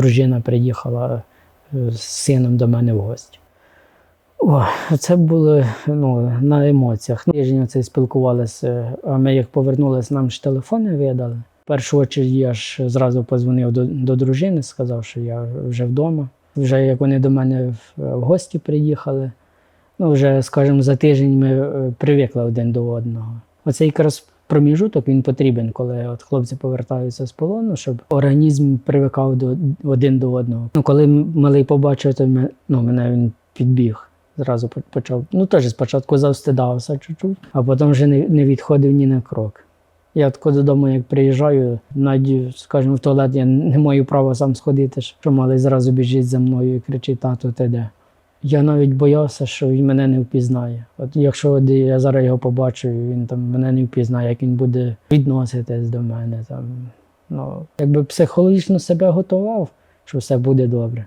дружина приїхала е, з сином до мене в гості. О, це було ну, на емоціях. Тиждень це спілкувалися, а ми як повернулися, нам ж телефони видали. В першу чергу я ж зразу позвонив до, до дружини, сказав, що я вже вдома. Вже як вони до мене в, гості приїхали, ну вже, скажімо, за тиждень ми е, привикли один до одного. Оцей якраз проміжуток він потрібен, коли от хлопці повертаються з полону, щоб організм привикав до один до одного. Ну, коли малий побачив, то ну, мене він підбіг. Зразу почав. Ну, теж спочатку завстидався чуть-чуть, а потім вже не, не відходив ні на крок. Я тако додому, як приїжджаю, навіть, скажімо, в туалет я не маю права сам сходити, що малий зразу біжить за мною і кричить, тато, ти де? Я навіть боявся, що він мене не впізнає. От якщо я зараз його побачу, він там мене не впізнає, як він буде відноситись до мене. Там, ну, якби психологічно себе готував, що все буде добре.